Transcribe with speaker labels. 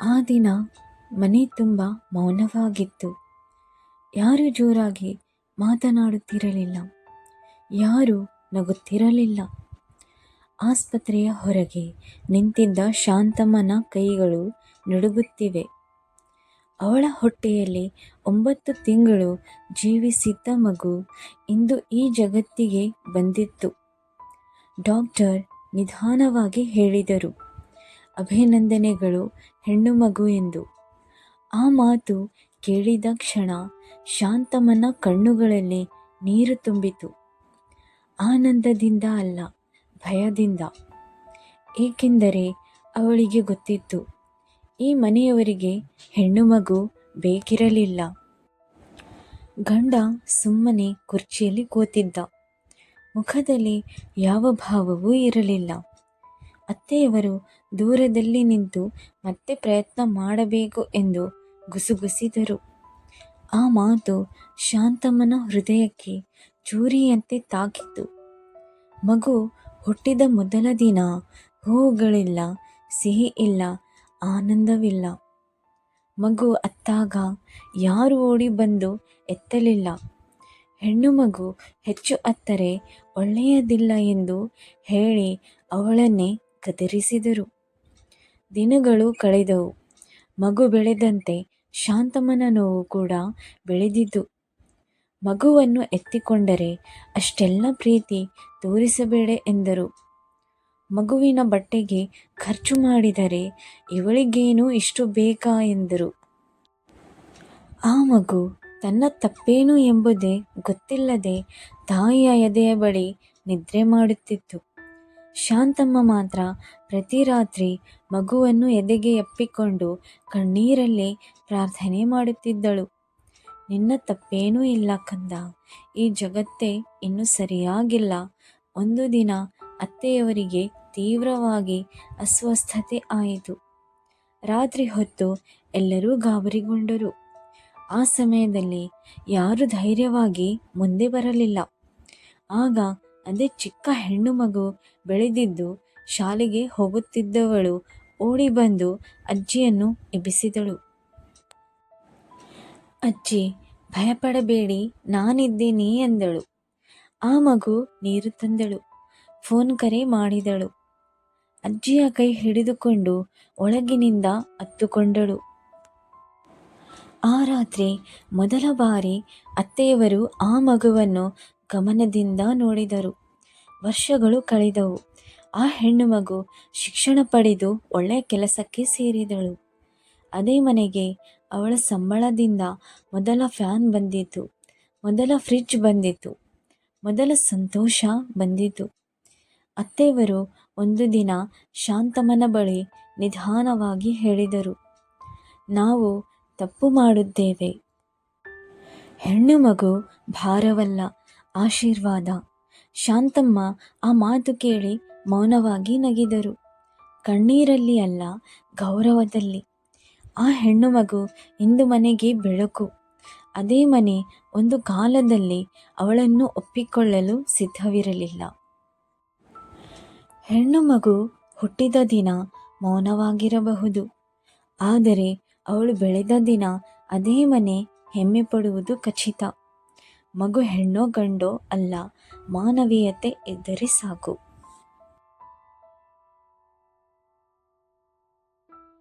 Speaker 1: ಆ ದಿನ ಮನೆ ತುಂಬ ಮೌನವಾಗಿತ್ತು. ಯಾರು ಜೋರಾಗಿ ಮಾತನಾಡುತ್ತಿರಲಿಲ್ಲ. ಯಾರು ನಗುತ್ತಿರಲಿಲ್ಲ. ಆಸ್ಪತ್ರೆಯ ಹೊರಗೆ ನಿಂತಿದ್ದ ಶಾಂತಮ್ಮನ ಕೈಗಳು ನಡುಗುತ್ತಿವೆ. ಅವಳ ಹೊಟ್ಟೆಯಲ್ಲಿ ಒಂಬತ್ತು ತಿಂಗಳು ಜೀವಿಸಿದ್ದ ಮಗು ಇಂದು ಈ ಜಗತ್ತಿಗೆ ಬಂದಿತ್ತು. ಡಾಕ್ಟರ್ ನಿಧಾನವಾಗಿ ಹೇಳಿದರು. ಅಭಿನಂದನೆಗಳು ಹೆಣ್ಣು ಮಗು ಎಂದು. ಆ ಮಾತು ಕೇಳಿದ ಕ್ಷಣ ಶಾಂತಮ್ಮನ ಕಣ್ಣುಗಳಲ್ಲಿ ನೀರು ತುಂಬಿತು. ಆನಂದದಿಂದ ಅಲ್ಲ, ಭಯದಿಂದ. ಏಕೆಂದರೆ ಅವಳಿಗೆ ಗೊತ್ತಿತ್ತು, ಈ ಮನೆಯವರಿಗೆ ಹೆಣ್ಣು ಮಗು ಬೇಕಿರಲಿಲ್ಲ. ಗಂಡ ಸುಮ್ಮನೆ ಕುರ್ಚಿಯಲ್ಲಿ ಕೂತಿದ್ದ. ಮುಖದಲ್ಲಿ ಯಾವ ಭಾವವೂ ಇರಲಿಲ್ಲ. ಅತ್ತೆಯವರು ದೂರದಲ್ಲಿ ನಿಂತು ಮತ್ತೆ ಪ್ರಯತ್ನ ಮಾಡಬೇಕು ಎಂದು ಗುಸುಗುಸಿದರು. ಆ ಮಾತು ಶಾಂತಮ್ಮನ ಹೃದಯಕ್ಕೆ ಚೂರಿಯಂತೆ ತಾಕಿತು. ಮಗು ಹುಟ್ಟಿದ ಮೊದಲ ದಿನ ಹೂವುಗಳಿಲ್ಲ, ಸಿಹಿ ಇಲ್ಲ, ಆನಂದವಿಲ್ಲ. ಮಗು ಅತ್ತಾಗ ಯಾರು ಓಡಿ ಬಂದು ಎತ್ತಲಿಲ್ಲ. ಹೆಣ್ಣು ಮಗು ಹೆಚ್ಚು ಅತ್ತರೆ ಒಳ್ಳೆಯದಿಲ್ಲ ಎಂದು ಹೇಳಿ ಅವಳನ್ನೇ ಗದರಿಸಿದರು. ದಿನಗಳು ಕಳೆದವು. ಮಗು ಬೆಳೆದಂತೆ ಶಾಂತಮ್ಮನ ನೋವು ಕೂಡ ಬೆಳೆದಿದ್ದು. ಮಗುವನ್ನು ಎತ್ತಿಕೊಂಡರೆ ಅಷ್ಟೆಲ್ಲ ಪ್ರೀತಿ ತೋರಿಸಬೇಡ ಎಂದರು. ಮಗುವಿನ ಬಟ್ಟೆಗೆ ಖರ್ಚು ಮಾಡಿದರೆ ಇವಳಿಗೇನು ಇಷ್ಟು ಬೇಕಾ ಎಂದರು. ಆ ಮಗು ತನ್ನ ತಪ್ಪೇನು ಎಂಬುದೇ ಗೊತ್ತಿಲ್ಲದೆ ತಾಯಿಯ ಎದೆಯ ಬಳಿ ನಿದ್ರೆ ಮಾಡುತ್ತಿತ್ತು. ಶಾಂತಮ್ಮ ಮಾತ್ರ ಪ್ರತಿ ರಾತ್ರಿ ಮಗುವನ್ನು ಎದೆಗೆ ಎಪ್ಪಿಕೊಂಡು ಕಣ್ಣೀರಲ್ಲೇ ಪ್ರಾರ್ಥನೆ ಮಾಡುತ್ತಿದ್ದಳು. ನಿನ್ನ ತಪ್ಪೇನೂ ಇಲ್ಲ ಕಂದ. ಈ ಜಗತ್ತೇ ಇನ್ನೂ ಸರಿಯಾಗಿಲ್ಲ. ಒಂದು ದಿನ ಅತ್ತೆಯವರಿಗೆ ತೀವ್ರವಾಗಿ ಅಸ್ವಸ್ಥತೆ ಆಯಿತು. ರಾತ್ರಿ ಹೊತ್ತು ಎಲ್ಲರೂ ಗಾಬರಿಗೊಂಡರು. ಆ ಸಮಯದಲ್ಲಿ ಯಾರು ಧೈರ್ಯವಾಗಿ ಮುಂದೆ ಬರಲಿಲ್ಲ. ಆಗ ಅದೇ ಚಿಕ್ಕ ಹೆಣ್ಣು ಮಗು ಬೆಳೆದಿದ್ದು ಶಾಲೆಗೆ ಹೋಗುತ್ತಿದ್ದವಳು ಓಡಿ ಬಂದು ಅಜ್ಜಿಯನ್ನು ಎಬ್ಬಿಸಿದಳು. ಅಜ್ಜಿ, ಭಯಪಡಬೇಡಿ, ನಾನಿದ್ದೀನಿ ಎಂದಳು. ಆ ಮಗು ನೀರು ತಂದಳು, ಫೋನ್ ಕರೆ ಮಾಡಿದಳು. ಅಜ್ಜಿಯ ಕೈ ಹಿಡಿದುಕೊಂಡು ಒಳಗಿನಿಂದ ಅತ್ತುಕೊಂಡಳು. ಆ ರಾತ್ರಿ ಮೊದಲ ಬಾರಿ ಅತ್ತೆಯವರು ಆ ಮಗುವನ್ನು ಗಮನದಿಂದ ನೋಡಿದರು. ವರ್ಷಗಳು ಕಳೆದವು. ಆ ಹೆಣ್ಣು ಮಗು ಶಿಕ್ಷಣ ಪಡೆದು ಒಳ್ಳೆಯ ಕೆಲಸಕ್ಕೆ ಸೇರಿದಳು. ಅದೇ ಮನೆಗೆ ಅವಳ ಸಂಬಳದಿಂದ ಮೊದಲ ಫ್ಯಾನ್ ಬಂದಿತು ಮೊದಲ ಫ್ರಿಡ್ಜ್ ಬಂದಿತು ಮೊದಲ ಸಂತೋಷ ಬಂದಿತು ಅತ್ತೆಯವರು ಒಂದು ದಿನ ಶಾಂತಮ್ಮನ ಬಳಿ ನಿಧಾನವಾಗಿ ಹೇಳಿದರು, ನಾವು ತಪ್ಪು ಮಾಡುತ್ತೇವೆ. ಹೆಣ್ಣು ಮಗು ಭಾರವಲ್ಲ, ಆಶೀರ್ವಾದ. ಶಾಂತಮ್ಮ ಆ ಮಾತು ಕೇಳಿ ಮೌನವಾಗಿ ನಗಿದರು. ಕಣ್ಣೀರಲ್ಲಿ ಅಲ್ಲ, ಗೌರವದಲ್ಲಿ. ಆ ಹೆಣ್ಣು ಮಗು ಇಂದು ಮನೆಗೆ ಬೆಳಕು. ಅದೇ ಮನೆ ಒಂದು ಕಾಲದಲ್ಲಿ ಅವಳನ್ನು ಒಪ್ಪಿಕೊಳ್ಳಲು ಸಿದ್ಧವಿರಲಿಲ್ಲ. ಹೆಣ್ಣು ಮಗು ಹುಟ್ಟಿದ ದಿನ ಮೌನವಾಗಿರಬಹುದು. ಆದರೆ ಅವಳು ಬೆಳೆದ ದಿನ ಅದೇ ಮನೆ ಹೆಮ್ಮೆ ಪಡುವುದು ಖಚಿತ. ಮಗು ಹೆಣ್ಣೋ ಗಂಡೋ ಅಲ್ಲ, ಮಾನವೀಯತೆ ಇದ್ದರೆ ಸಾಕು.